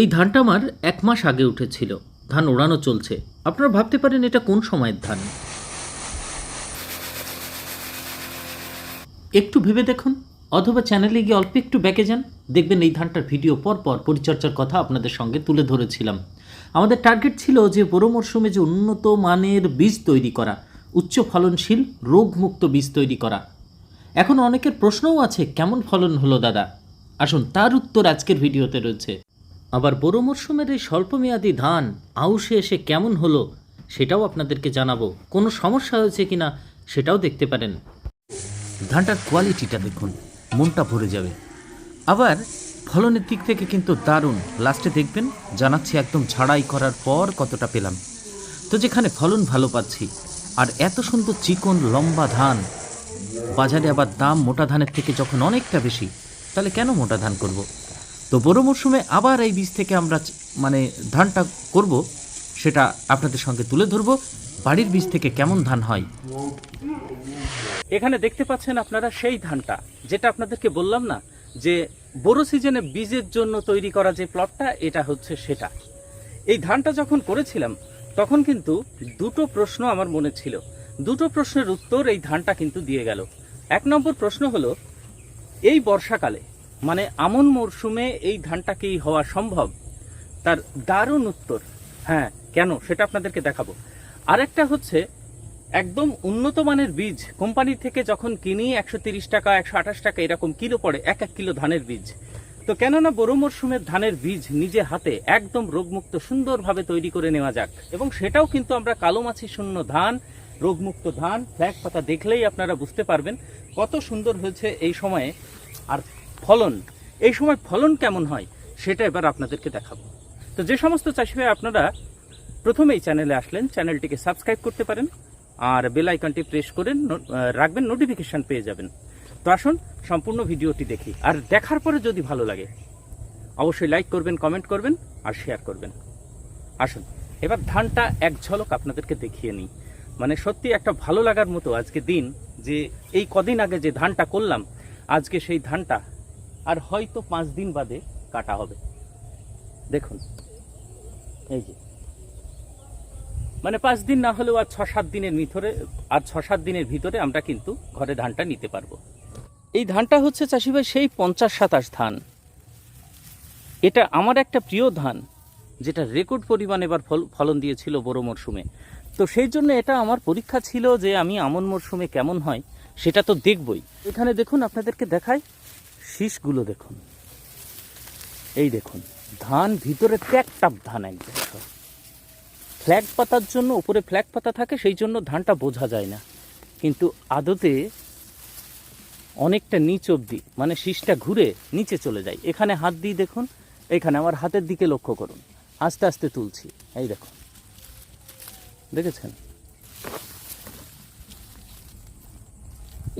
এই ধানটা আমার এক মাস আগে উঠেছিল। ধান ওড়ানো চলছে। আপনারা ভাবতে পারেন এটা কোন সময়ের ধান? একটু ভেবে দেখুন, অথবা চ্যানেলে গিয়ে অল্প একটু ব্যাকে যান। দেখবেন এই ধানটার ভিডিও পর পর পরিচর্যার কথা আপনাদের সঙ্গে তুলে ধরেছিলাম। আমাদের টার্গেট ছিল যে বড় মরশুমে যে উন্নত মানের বীজ তৈরি করা, উচ্চ ফলনশীল, রোগমুক্ত বীজ তৈরি করা। এখন অনেকের প্রশ্নও আছে, কেমন ফলন হলো দাদা? আসুন, তার উত্তর আজকের ভিডিওতে রয়েছে। আবার বড় মরশুমের এই স্বল্পমেয়াদী ধান আউশে এসে কেমন হলো সেটাও আপনাদেরকে জানাব। কোনো সমস্যা হয়েছে কিনা সেটাও দেখতে পারেন। ধানটার কোয়ালিটিটা দেখুন, মনটা ভরে যাবে। আবার ফলনের দিক থেকে কিন্তু দারুণ। লাস্টে দেখবেন, জানাচ্ছি একদম ঝাড়াই করার পর কতটা পেলাম। তো যেখানে ফলন ভালো পাচ্ছি, আর এত সুন্দর চিকন, লম্বা ধান। বাজারে আবার দাম মোটা ধানের থেকে যখন অনেকটা বেশি, তাহলে কেন মোটা ধান করব। তো বড় মরশুমে আবার এই বীজ থেকে আমরা মানে ধানটা করব, সেটা আপনাদের সঙ্গে তুলে ধরবো। বাড়ির বীজ থেকে কেমন ধান হয়? এখানে দেখতে পাচ্ছেন আপনারা সেই ধানটা, যেটা আপনাদেরকে বললাম না, যে বড় সিজনে বীজের জন্য তৈরি করা যে প্লটটা, এটা হচ্ছে সেটা। এই ধানটা যখন করেছিলাম, তখন কিন্তু দুটো প্রশ্ন আমার মনে ছিল। দুটো প্রশ্নের উত্তর এই ধানটা কিন্তু দিয়ে গেল। এক নম্বর প্রশ্ন হলো, এই বর্ষাকালে মানে আমন মরশুমে এই ধানটা কি হওয়া সম্ভব? তার দারুণ উত্তর। হ্যাঁ কেন? সেটা আপনাদেরকে দেখাবো। আরেকটা হচ্ছে, একদম উন্নত মানের বীজ, কোম্পানি থেকে যখন কিনি, একশো তিরিশ টাকা, একশো আঠাশ টাকা এরকম কিলো পড়ে, এক এক কিলো ধানের বীজ। তো কেননা বড় মরশুমের ধানের বীজ নিজে হাতে একদম রোগমুক্ত, সুন্দরভাবে তৈরি করে নেওয়া যাক। এবং সেটাও কিন্তু আমরা কালো মাছি শূন্য ধান, রোগমুক্ত ধান, ফ্ল্যাগ পাতা দেখলেই আপনারা বুঝতে পারবেন কত সুন্দর হয়েছে এই সময়ে। আর ফলন, এই সময় ফলন কেমন হয়, সেটা এবার আপনাদেরকে দেখাবো। তো যে সমস্ত চাষি ভাই আপনারা প্রথমেই চ্যানেলে আসলেন চ্যানেলটিকে সাবস্ক্রাইব করতে পারেন আর বেল আইকনটি প্রেস করে রাখবেন নোটিফিকেশন পেয়ে যাবেন। তো আসুন, সম্পূর্ণ ভিডিওটি দেখি। আর দেখার পরে যদি ভালো লাগে, অবশ্যই লাইক করবেন কমেন্ট করবেন আর শেয়ার করবেন। আসুন, এবার ধানটা এক ঝলক আপনাদেরকে দেখিয়ে নিই। মানে সত্যি একটা ভালো লাগার মতো আজকে দিন, যে এই কদিন আগে যে ধানটা করলাম, আজকে সেই ধানটা আর হয়তো পাঁচ দিন বাদে কাটা হবে। দেখুন, এই যে। মানে পাঁচ দিন না হলেও আর ছ সাত দিনের ভিতরে, আর ছ সাত দিনের ভিতরে আমরা কিন্তু ঘরে ধানটা নিতে পারব। এই ধানটা হচ্ছে চাষিভাই সেই পঞ্চাশ সাতাশ ধান। এটা আমার একটা প্রিয় ধান, যেটা রেকর্ড পরিমাণ এবার ফল- ফলন দিয়েছিল বড় মরশুমে। তো সেই জন্য এটা আমার পরীক্ষা ছিল যে আমি আমন মরশুমে কেমন হয়, সেটা তো দেখবই। এখানে দেখুন, আপনাদেরকে দেখাই। শীষগুলো দেখুন। এই দেখুন, ধান ভিতরে ট্যাকটাপ ধান একদম ফ্ল্যাগ পাতার জন্য উপরে ফ্ল্যাগ পাতা থাকে, সেই জন্য ধানটা বোঝা যায় না। কিন্তু আদতে অনেকটা নিচ অবধি মানে শীষটা ঘুরে নিচে চলে যায়। এখানে হাত দিয়ে দেখুন, এখানে আমার হাতের দিকে লক্ষ্য করুন। আস্তে আস্তে তুলছি, এই দেখুন। দেখেছেন?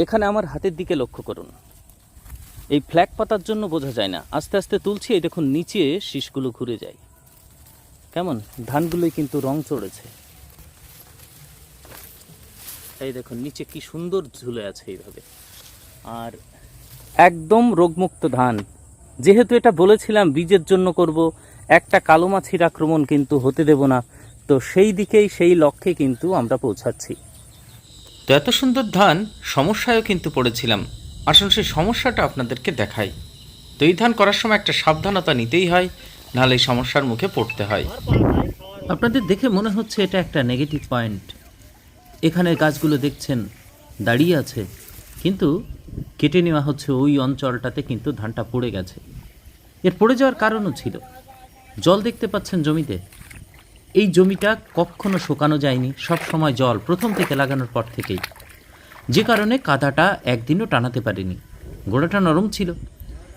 এখানে আমার হাতের দিকে লক্ষ্য করুন। এই ফ্ল্যাগ পাতার জন্য বোঝা যায় না। আস্তে আস্তে তুলছি, এই দেখুন, নিচে শীষগুলো ঘুরে যায়। কেমন? ধানগুলোই কিন্তু রং চড়েছে। এই দেখুন, নিচে কি সুন্দর ঝুলে আছে এইভাবে। আর একদম রোগমুক্ত ধান। যেহেতু এটা বলেছিলাম, বীজের জন্য করব, একটা কালো মাছির আক্রমণ কিন্তু হতে দেব না। তো সেই দিকেই, সেই লক্ষ্যে কিন্তু আমরা পৌঁছাচ্ছি। তো এত সুন্দর ধান, সমস্যায়ও কিন্তু পড়েছিলাম। আসলে সেই সমস্যাটা আপনাদেরকে দেখাই। তো এই ধান করার সময় একটা সাবধানতা নিতেই হয়, নাহলে সমস্যার মুখে পড়তে হয়। আপনাদের দেখে মনে হচ্ছে এটা একটা নেগেটিভ পয়েন্ট এখানে গাছগুলো দেখছেন, দাঁড়িয়ে আছে, কিন্তু কেটে নেওয়া হচ্ছে ওই অঞ্চলটাতে কিন্তু ধানটা পড়ে গেছে। এর পড়ে যাওয়ার কারণও ছিল। জল দেখতে পাচ্ছেন জমিতে। এই জমিটা কখনো শুকানো যায়নি সব সময় জল প্রথম থেকে লাগানোর পর থেকেই। যে কারণে কাদাটা একদিনও টানাতে পারেনি। গোড়াটা নরম ছিল।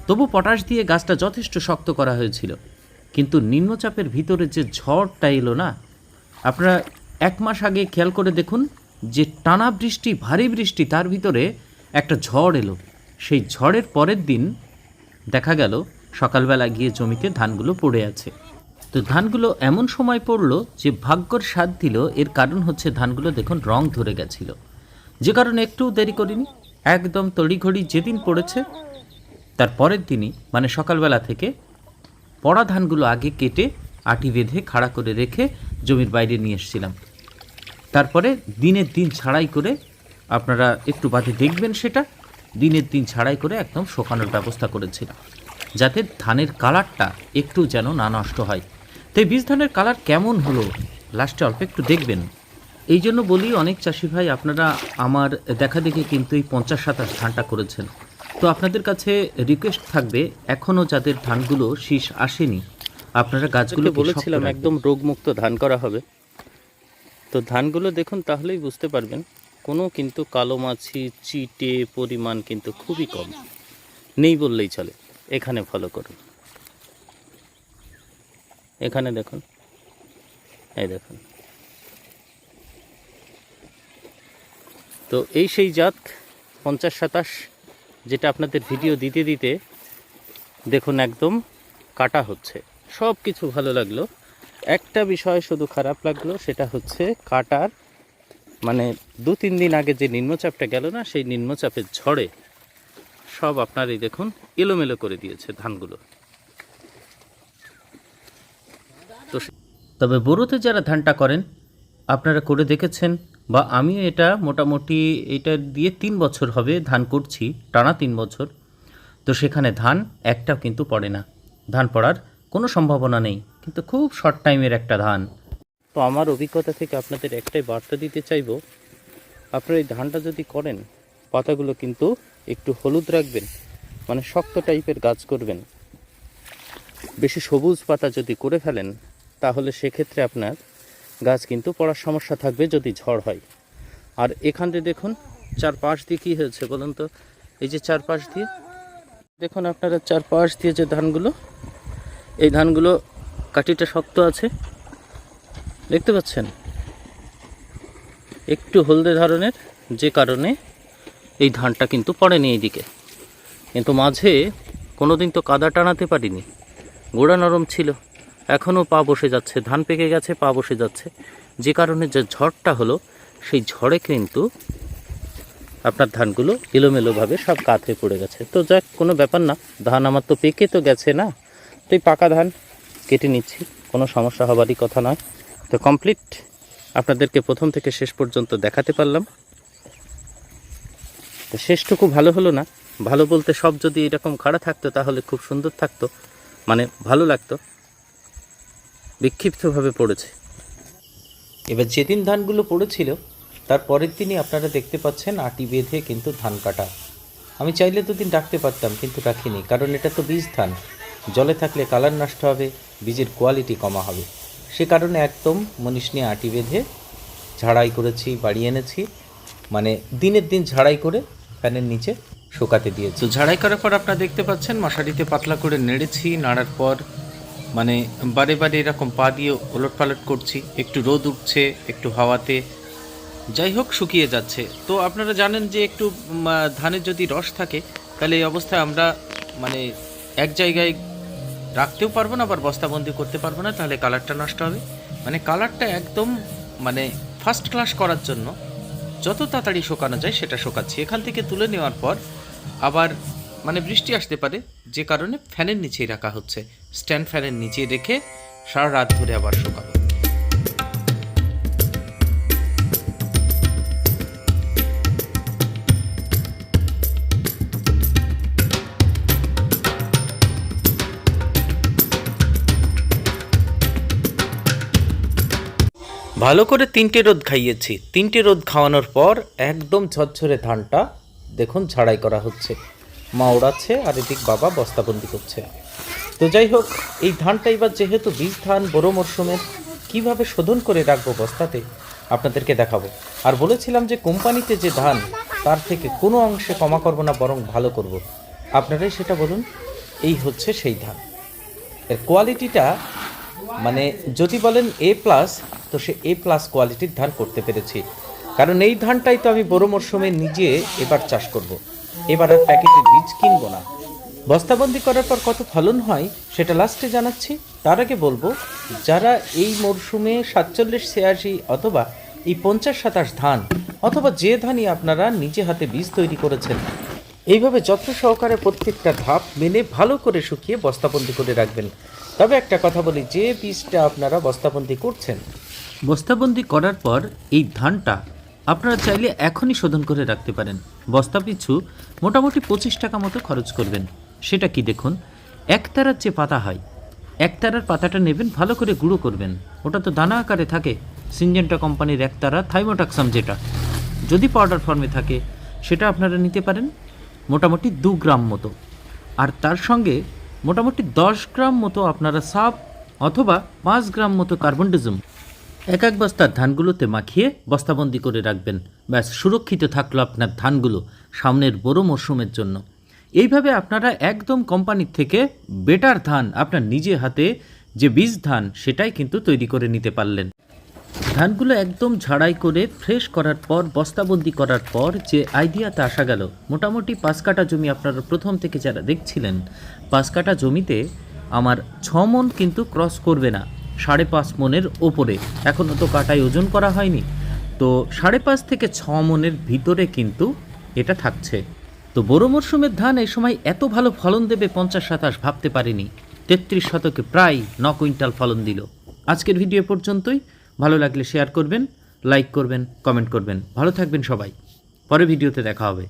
তবু পটাশ দিয়ে গাছটা যথেষ্ট শক্ত করা হয়েছিল। কিন্তু নিম্নচাপের ভিতরে যে ঝড়টা এলো না, আপনারা এক মাস আগে খেয়াল করে দেখুন যে টানা বৃষ্টি, ভারী বৃষ্টি, তার ভিতরে একটা ঝড় এলো। সেই ঝড়ের পরের দিন দেখা গেল সকালবেলা গিয়ে জমিতে ধানগুলো পড়ে আছে। তো ধানগুলো এমন সময় পড়ল যে ভাগ্যর স্বাদ দিল এর কারণ হচ্ছে ধানগুলো দেখুন রং ধরে গেছিল। যে কারণে একটুও দেরি করিনি। একদম তড়িঘড়ি যেদিন পড়েছে, তার পরের দিনই মানে সকালবেলা থেকে, পড়া ধানগুলো আগে কেটে, আটি বেঁধে, খাড়া করে রেখে জমির বাইরে নিয়ে এসেছিলাম। তারপরে দিনের দিন ছাড়াই করে আপনারা একটু বাদে দেখবেন সেটা, দিনের দিন ছাড়াই করে একদম শোকানোর ব্যবস্থা করেছিলাম, যাতে ধানের কালারটা একটু যেন না নষ্ট হয়। তাই বীজ ধানের কালার কেমন হলো, লাস্টে অল্প একটু দেখবেন। এই জন্য বলি অনেক চাষি ভাই আপনারা আমার দেখা দেখে কিন্তু এই পঞ্চাশ সাতাশ ধানটা করেছেন। তো আপনাদের কাছে রিকোয়েস্ট থাকবে এখনও যাদের ধানগুলো শীষ আসেনি আপনারা গাছগুলো বলেছিলাম একদম রোগমুক্ত ধান করা হবে। তো ধানগুলো দেখুন তাহলেই বুঝতে পারবেন কোনো কিন্তু কালো মাছি চিটে পরিমাণ কিন্তু খুবই কম। নেই বললেই চলে এখানে ফলো করুন। এখানে দেখুন এই দেখুন। তো এই সেই জাত, পঞ্চাশ, সাতাশ, যেটা আপনাদের ভিডিও দিতে দিতে দেখুন একদম কাটা হচ্ছে। সব কিছু ভালো লাগল। একটা বিষয় শুধু খারাপ লাগল, সেটা হচ্ছে কাটার মানে দু, তিন দিন আগে যে নিম্নচাপটা গেল না, সেই নিম্নচাপের ঝড়ে সব আপনার এই দেখুন এলোমেলো করে দিয়েছে ধানগুলো। তো তবে বোরোতে যারা ধানটা করেন, আপনারা করে দেখেছেন বা আমি এটা মোটামুটি এটা দিয়ে তিন বছর হবে ধান করছি, টানা তিন বছর। তো সেখানে ধান একটাও কিন্তু পড়ে না। ধান পড়ার কোনো সম্ভাবনা নেই, কিন্তু খুব শর্ট টাইমের একটা ধান। তো আমার অভিজ্ঞতা থেকে আপনাদের একটাই বার্তা দিতে চাইব, আপনারা এই ধানটা যদি করেন, পাতাগুলো কিন্তু একটু হলুদ রাখবেন মানে শক্ত টাইপের গাছ করবেন। বেশি সবুজ পাতা যদি করে ফেলেন, তাহলে সেক্ষেত্রে আপনার গাছ কিন্তু পড়ার সমস্যা থাকবে যদি ঝড় হয়। আর এখানে দেখুন চার পাশ দিয়ে কী হয়েছে বলুন তো? এই যে চার পাশ দিয়ে, দেখুন আপনারা চার পাশ দিয়ে যে ধানগুলো, এই ধানগুলো কাঠিটা শক্ত আছে। দেখতে পাচ্ছেন? একটু হলদে ধরনের, যে কারণে এই ধানটা কিন্তু পড়েনি এইদিকে। কিন্তু মাঝে কোনো দিন তো কাদা টানাতে পারিনি, গোড়া নরম ছিল। এখনও পা বসে যাচ্ছে, ধান পেকে গেছে, পা বসে যাচ্ছে। যে কারণে যে ঝড়টা হলো, সেই ঝড়ে কিন্তু আপনার ধানগুলো এলোমেলোভাবে সব হয়ে পড়ে গেছে। তো যাক, কোনো ব্যাপার না, ধান আমার তো পেকে তো গেছে না। তো এই পাকা ধান কেটে নিচ্ছি, কোনো সমস্যা হবারই কথা নয়। তো কমপ্লিট, আপনাদেরকে প্রথম থেকে শেষ পর্যন্ত দেখাতে পারলাম। তো শেষটুকু ভালো হলো না, ভালো বলতে সব যদি এরকম খাড়া থাকতো, তাহলে খুব সুন্দর থাকতো মানে ভালো লাগতো। বিক্ষিপ্তভাবে পড়েছে। এবার যেদিন ধানগুলো পড়েছিল তার পরের দিনই আপনারা দেখতে পাচ্ছেন আটি বেঁধে কিন্তু ধান কাটা। আমি চাইলে দুদিন ডাকতে পারতাম কিন্তু রাখিনি কারণ এটা তো বীজ ধান। জলে থাকলে কালার নষ্ট হবে বীজের কোয়ালিটি কমা হবে। সে কারণে একদম মনীষ নিয়ে আটি বেঁধে ঝাড়াই করেছি বাড়ি এনেছি। মানে দিনের দিন ঝাড়াই করে ফ্যানের নিচে শুকাতে দিয়েছি। ঝাড়াই করার পর আপনারা দেখতে পাচ্ছেন মশারিতে পাতলা করে নেড়েছি নাড়ার পর মানে বারে বারে এরকম পা দিয়ে ওলট পালট করছি, একটু রোদ উঠছে, একটু হাওয়াতে। যাই হোক, শুকিয়ে যাচ্ছে। তো আপনারা জানেন যে একটু ধানের যদি রস থাকে, তাহলে এই অবস্থায় আমরা মানে এক জায়গায় রাখতেও পারব না, আবার বস্তাবন্দি করতে পারব না, তাহলে কালারটা নষ্ট হবে। মানে কালারটা একদম মানে ফার্স্ট ক্লাস করার জন্য যত তাড়াতাড়ি শোকানো যায়, সেটা শোকাচ্ছি। এখান থেকে তুলে নেওয়ার পর আবার মানে বৃষ্টি আসতে পারে, যে কারণে ফ্যানের নিচেই রাখা হচ্ছে। স্ট্যান্ড ফ্যানের নিচে রেখে সারা রাত ধরে আবার শোকাবো। ভালো করে তিনটে রোদ খাইয়েছি। তিনটে রোদ খাওয়ানোর পর একদম ঝরঝরে ধানটা দেখুন ঝাড়াই করা হচ্ছে। মা ওড়াচ্ছে আর এদিক বাবা বস্তাবন্দি করছে। তো যাই হোক, এই ধানটা এবার যেহেতু বীজ, ধান বড় মরশুমের কীভাবে শোধন করে রাখব বস্তাতে? আপনাদেরকে দেখাবো। আর বলেছিলাম যে কোম্পানিতে যে ধান, তার থেকে কোনো অংশে কমা করব না, বরং ভালো করব। আপনারাই সেটা বলুন, এই হচ্ছে সেই ধান। এর কোয়ালিটিটা মানে যদি বলেন এ প্লাস তো সে এ প্লাস কোয়ালিটির ধান করতে পেরেছি। কারণ এই ধানটাই তো আমি বড় মরশুমে নিজে এবার চাষ করব। এবার আর প্যাকেটের বীজ কিনবো না। বস্তাবন্দি করার পর কত ফলন হয়, সেটা লাস্টে জানাচ্ছি। তার আগে বলব, যারা এই মরশুমে সাতচল্লিশ ছিয়াশি অথবা এই পঞ্চাশ সাতাশ ধান অথবা যে ধানই আপনারা নিজে হাতে বীজ তৈরি করেছেন, এইভাবে যত্ন সহকারে প্রত্যেকটা ধাপ মেনে ভালো করে শুকিয়ে বস্তাবন্দি করে রাখবেন। তবে একটা কথা বলি, যে বীজটা আপনারা বস্তাবন্দি করছেন, বস্তাবন্দি করার পর এই ধানটা আপনারা চাইলে এখনই শোধন করে রাখতে পারেন। বস্তা পিছু মোটামুটি পঁচিশ টাকা মতো খরচ করবেন। সেটা কি দেখুন? একতারার যে পাতা হয় একতারার পাতাটা নেবেন, ভালো করে গুঁড়ো করবেন। ওটা তো দানা আকারে থাকে। সিনজেন্টা কোম্পানির একতারা থাইমোটাক্সাম যেটা। যদি পাউডার ফর্মে থাকে, সেটা আপনারা নিতে পারেন, মোটামুটি দু গ্রাম মতো। আর তার সঙ্গে মোটামুটি দশ গ্রাম মতো আপনারা সাপ অথবা পাঁচ গ্রাম মতো কার্বনডিজম, এক এক বস্তার ধানগুলোতে মাখিয়ে বস্তাবন্দি করে রাখবেন। ব্যাস, সুরক্ষিত থাকল আপনার ধানগুলো সামনের বড় মরশুমের জন্য। এইভাবে আপনারা একদম কোম্পানির থেকে বেটার ধান আপনার নিজে হাতে যে বীজ ধান, সেটাই কিন্তু তৈরি করে নিতে পারলেন। ধানগুলো একদম ঝাড়াই করে ফ্রেশ করার পর, বস্তাবন্দি করার পর যে আইডিয়াতে আসা গেল, মোটামুটি পাঁচ কাটা জমি আপনারা প্রথম থেকে যারা দেখছিলেন, পাঁচ কাটা জমিতে আমার ছ মন কিন্তু ক্রস করবে না, সাড়ে পাঁচ মনের ওপরে। এখনও তো কাটায় ওজন করা হয়নি। তো সাড়ে পাঁচ থেকে ছ মনের ভিতরে কিন্তু এটা থাকছে। তো বড় মরশুমের ধান এই সময় এত ভালো ফলন দেবে পঞ্চাশ সাতাশ ভাবতে পারিনি। তেত্রিশ শতকে প্রায় ন কুইন্টাল ফলন দিল। আজকের ভিডিও পর্যন্তই। ভালো লাগলে শেয়ার করবেন লাইক করবেন কমেন্ট করবেন। ভালো থাকবেন সবাই। পরে ভিডিওতে দেখা হবে।